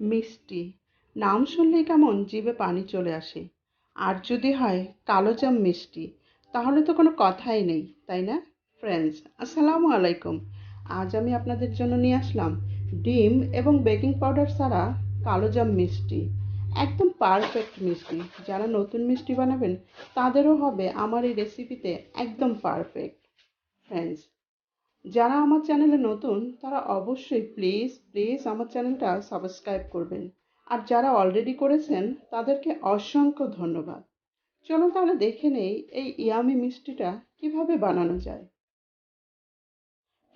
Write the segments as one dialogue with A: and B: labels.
A: মিষ্টি। নাম শুনলেই কেমন জিভে পানি চলে আসে। আর যদি হয় কালোজাম মিষ্টি, তাহলে তো কোনো কথাই নেই, তাই না? ফ্রেন্ডস আসসালামু আলাইকুম। আজ আমি আপনাদের জন্য নিয়ে আসলাম ডিম এবং বেকিং পাউডার ছাড়া কালোজাম মিষ্টি। একদম পারফেক্ট মিষ্টি। যারা নতুন মিষ্টি বানাবেন, তাদেরও হবে আমার এই রেসিপিতে একদম পারফেক্ট ফ্রেন্ডস যারা আমার চ্যানেলে নতুন, তারা অবশ্যই প্লিজ প্লিজ আমার চ্যানেলটা সাবস্ক্রাইব করবেন। আর যারা অলরেডি করেছেন, তাদেরকে অসংখ্য ধন্যবাদ। চলো তাহলে দেখে নেই এই ইয়ামি মিষ্টিটা কীভাবে বানানো যায়।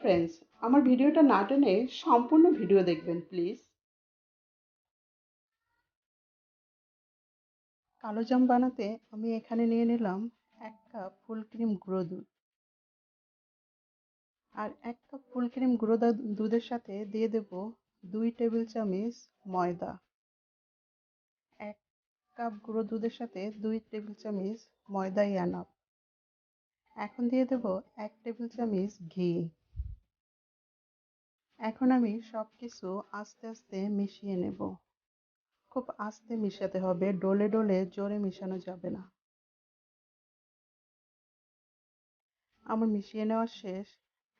A: ফ্রেন্ডস আমার ভিডিওটা না টেনে সম্পূর্ণ ভিডিও দেখবেন প্লিজ কালো জাম বানাতে আমি এখানে নিয়ে নিলাম এক কাপ ফুল ক্রিম গুঁড়ো দুধ। আর এক কাপ ফুল ক্রিম গুঁড়ো দুধের সাথে দিয়ে দেব দুই টেবিল চামচ ময়দা। এক কাপ গুঁড়ো দুধের সাথে দুই টেবিল চামচ ময়দাই আনাব। এখন দিয়ে দেব এক টেবিল চামচ ঘি। এখন আমি সব কিছু আস্তে আস্তে মিশিয়ে নেব। খুব আস্তে মিশাতে হবে, ডলে ডলে জোরে মিশানো যাবে না। আমার মিশিয়ে নেওয়া শেষ।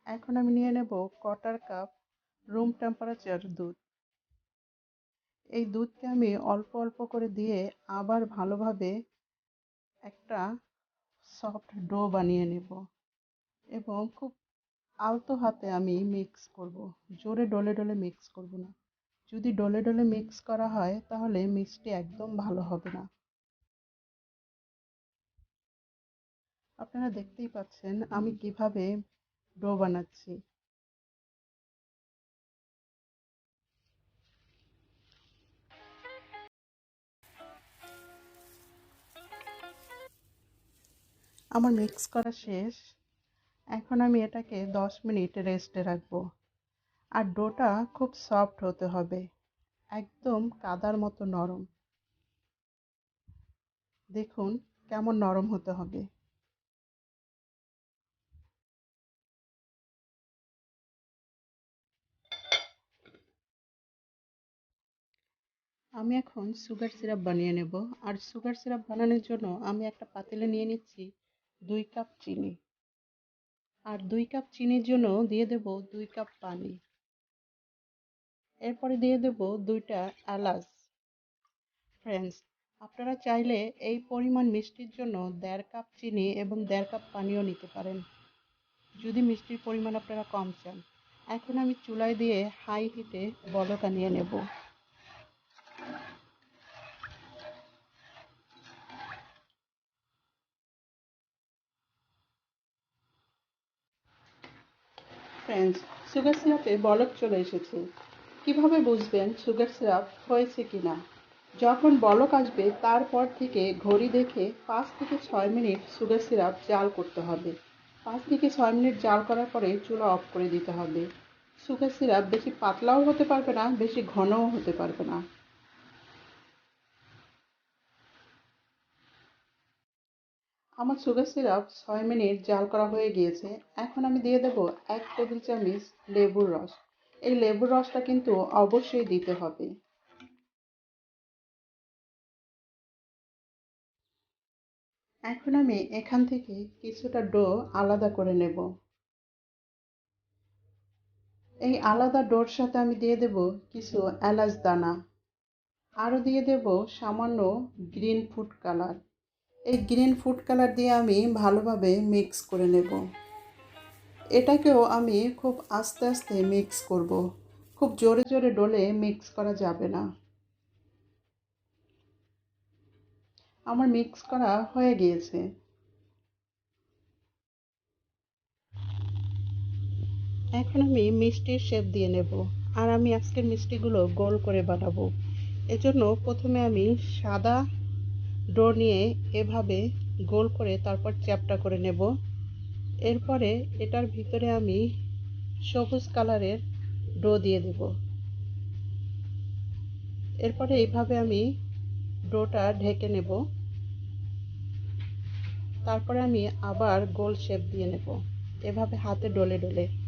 A: এখন আমি নিয়ে নেব কটার কাপ রুম টেম্পারেচার দুধ। এই দুধকে আমি অল্প অল্প করে দিয়ে আবার ভালোভাবে একটা সফট ডো বানিয়ে নেব এবং খুব আলতো হাতে আমি মিক্স করব। জোরে ডলে ডলে মিক্স করব না। যদি ডলে ডলে মিক্স করা হয় তাহলে মিক্সটি একদম ভালো হবে না। আপনারা দেখতেই পাচ্ছেন আমি কীভাবে ডো বানাচ্ছি। আমার মিক্স করা শেষ। এখন আমি এটাকে দশ মিনিট রেস্টে রাখব। আর ডোটা খুব সফট হতে হবে। একদম কাদার মতো নরম। দেখুন কেমন নরম হতে হবে। আমি এখন সুগার সিরাপ বানিয়ে নেব। আর সুগার সিরাপ বানানোর জন্য আমি একটা পাতিলে নিয়ে নিচ্ছি দুই কাপ চিনি। আর দুই কাপ চিনির জন্য দিয়ে দেব দুই কাপ পানি। এরপরে দিয়ে দেব দুইটা এলাচ। ফ্রেন্ডস আপনারা চাইলে এই পরিমাণ মিষ্টির জন্য দেড় কাপ চিনি এবং দেড় কাপ পানিও নিতে পারেন। যদি মিষ্টির পরিমাণ আপনারা কম চান। এখন আমি চুলায় দিয়ে হাই হিটে বলকা নিয়ে নেব। ফ্রেন্ডস সুগার সিরাপে বলক চলে এসেছে। কীভাবে বুঝবেন সুগার সিরাপ হয়েছে কি না যখন বলক আসবে, তারপর থেকে ঘড়ি দেখে পাঁচ থেকে ছয় মিনিট সুগার সিরাপ জাল করতে হবে। পাঁচ থেকে ছয় মিনিট জাল করার পরে চুলা অফ করে দিতে হবে। সুগার সিরাপ বেশি পাতলাও হতে পারবে না, বেশি ঘনও হতে পারবে না। আমার সুগার সিরাপ ছয় মিনিট জাল করা হয়ে গিয়েছে। এখন আমি দিয়ে দেব এক টেবিল চামচ লেবুর রস। এই লেবুর রসটা কিন্তু অবশ্যই দিতে হবে। এখন আমি এখান থেকে কিছুটা ডো আলাদা করে নেব। এই আলাদা ডোর সাথে আমি দিয়ে দেব কিছু এলাচ দানা। আরও দিয়ে দেব সামান্য গ্রিন ফুড কালার। এই গ্রিন ফুড কালার দিয়ে আমি ভালোভাবে মিক্স করে নেব। এটাকেও আমি খুব আস্তে আস্তে মিক্স করব। খুব জোরে জোরে ডলে মিক্স করা যাবে না। আমার মিক্স করা হয়ে গিয়েছে। এখন আমি মিষ্টির শেপ দিয়ে নেব আর আমি আজকের মিষ্টিগুলো গোল করে বানাবো। এজন্য প্রথমে আমি সাদা ডো নিয়ে এভাবে গোল করে তারপর চ্যাপটা করে নেব। এরপরে এটার ভিতরে আমি সবুজ কালারের ডো দিয়ে দেব। এরপরে এইভাবে আমি ডোটা ঢেকে নেব। তারপরে আমি আবার গোল শেপ দিয়ে নেব। এভাবে হাতে ডলে ডলে।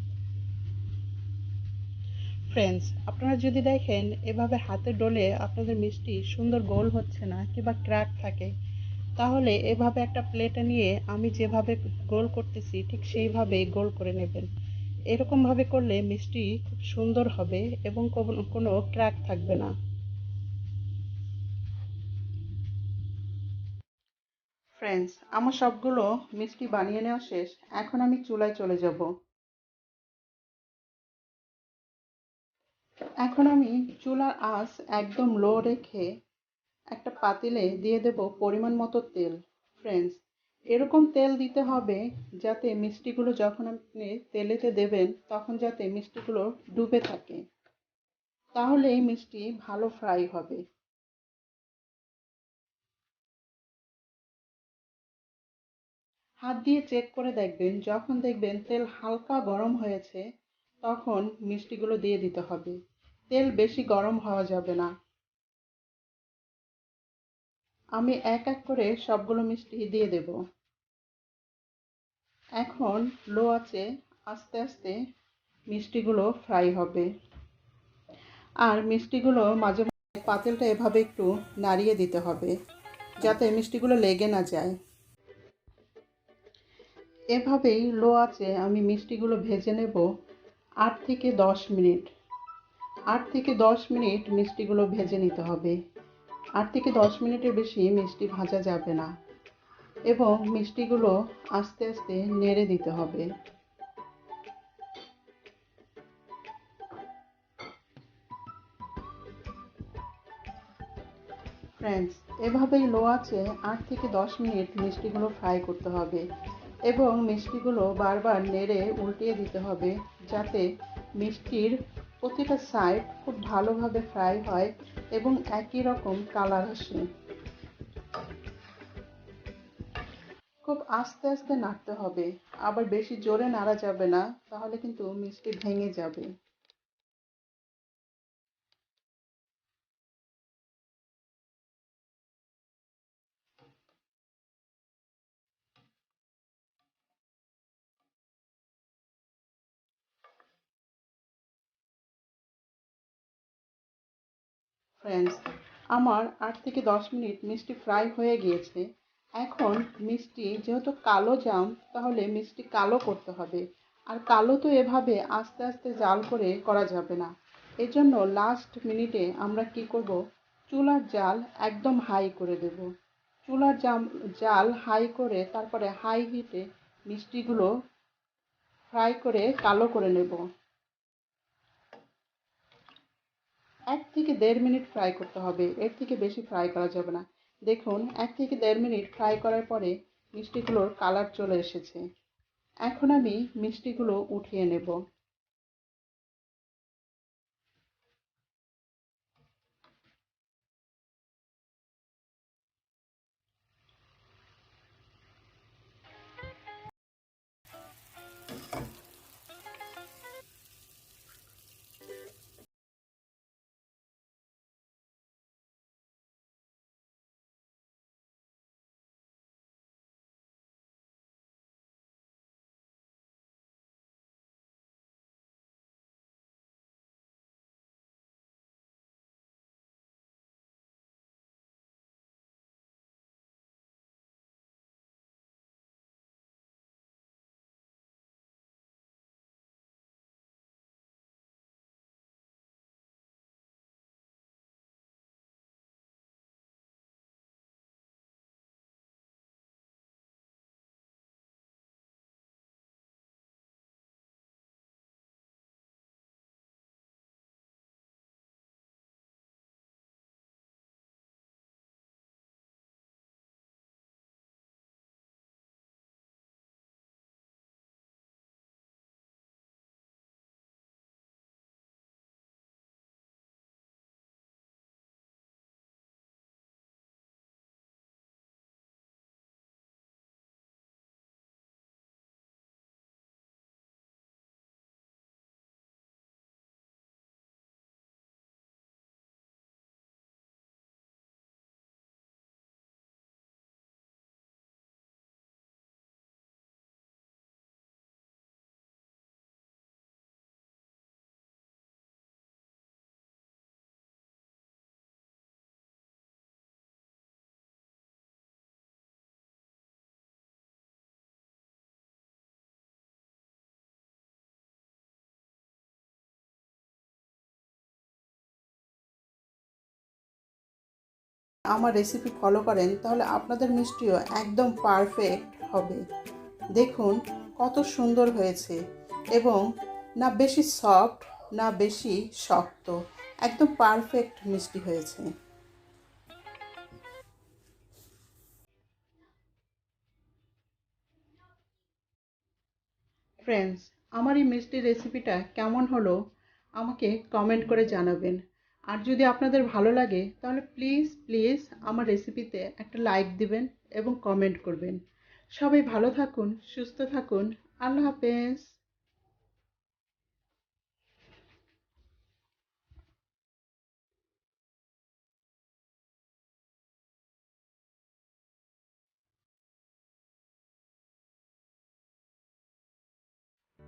A: ফ্রেন্ডস আপনারা যদি দেখেন, এভাবে হাতে ডলে আপনাদের মিষ্টি সুন্দর গোল হচ্ছে না কিংবা ক্র্যাক থাকে, তাহলে এভাবে একটা প্লেটে নিয়ে আমি যেভাবে গোল করতেছি, ঠিক সেইভাবেই গোল করে নেবেন। এরকমভাবে করলে মিষ্টি খুব সুন্দর হবে এবং কোনো ক্র্যাক থাকবে না। ফ্রেন্ডস আমার সবগুলো মিষ্টি বানিয়ে নেওয়া শেষ। এখন আমি চুলায় চলে যাব। এখন আমি চুলার আঁচ একদম লো রেখে একটা পাতিলে দিয়ে দেব পরিমাণ মতো তেল ফ্রেন্ডস এরকম তেল দিতে হবে যাতে মিষ্টিগুলো যখন আপনি তেলেতে দেবেন, তখন যাতে মিষ্টিগুলো ডুবে থাকে। তাহলে এই মিষ্টি ভালো ফ্রাই হবে। হাত দিয়ে চেক করে দেখবেন, যখন দেখবেন তেল হালকা গরম হয়েছে তখন মিষ্টিগুলো দিয়ে দিতে হবে। তেল বেশি গরম হওয়া যাবে না। আমি এক এক করে সবগুলো মিষ্টি দিয়ে দেব। এখন লো আছে আস্তে আস্তে মিষ্টিগুলো ফ্রাই হবে। আর মিষ্টিগুলো মাঝে মাঝে পাতিলটা এভাবে একটু নাড়িয়ে দিতে হবে, যাতে মিষ্টিগুলো লেগে না যায়। এভাবেই লো আছে আমি মিষ্টিগুলো ভেজে নেব। আট থেকে দশ মিনিট। আট থেকে দশ মিনিট মিষ্টিগুলো ভেজে নিতে হবে। আট থেকে দশ মিনিটের বেশি মিষ্টি ভাজা যাবে না এবং মিষ্টিগুলো আস্তে আস্তে নেড়ে দিতে হবে। ফ্রেন্ডস এভাবেই লো আছে আট থেকে দশ মিনিট মিষ্টিগুলো ফ্রাই করতে হবে এবং মিষ্টিগুলো বারবার নেড়ে উল্টিয়ে দিতে হবে। যাতে মিষ্টির প্রতিটা সাইড খুব ভালোভাবে ফ্রাই হয় এবং একই রকম কালার আসে। খুব আস্তে আস্তে নাড়তে হবে। আবার বেশি জোরে নাড়া যাবে না, তাহলে কিন্তু মিষ্টি ভেঙে যাবে। ফ্রেন্ডস আমার আট থেকে দশ মিনিট মিষ্টি ফ্রাই হয়ে গিয়েছে। এখন মিষ্টি যেহেতু কালো জাম তাহলে মিষ্টি কালো করতে হবে। আর কালো তো এভাবে আস্তে আস্তে জাল করে করা যাবে না। এই জন্য লাস্ট মিনিটে আমরা কি করব? চুলার জাল একদম হাই করে দেব। চুলার জাম জাল হাই করে তারপরে হাই হিটে মিষ্টিগুলো ফ্রাই করে কালো করে নেব। এক থেকে দেড় মিনিট ফ্রাই করতে হবে। এর থেকে বেশি ফ্রাই করা যাবে না। দেখুন, এক থেকে দেড় মিনিট ফ্রাই করার পরে মিষ্টিগুলোর কালার চলে এসেছে। এখন আমি মিষ্টিগুলো উঠিয়ে নেব। আমার রেসিপি ফলো করেন, তাহলে আপনাদের মিষ্টিও একদম পারফেক্ট হবে। দেখুন কত সুন্দর হয়েছে এবং না বেশি সফট না বেশি শক্ত, একদম পারফেক্ট মিষ্টি হয়েছে। ফ্রেন্ডস আমার এই মিষ্টি রেসিপিটা কেমন হলো আমাকে কমেন্ট করে জানাবেন। আর যদি আপনাদের ভালো লাগে, তাহলে প্লিজ প্লিজ আমার রেসিপিতে একটা লাইক দিবেন এবং কমেন্ট করবেন। সবাই ভালো থাকুন, সুস্থ থাকুন। আল্লাহ হাফেজ।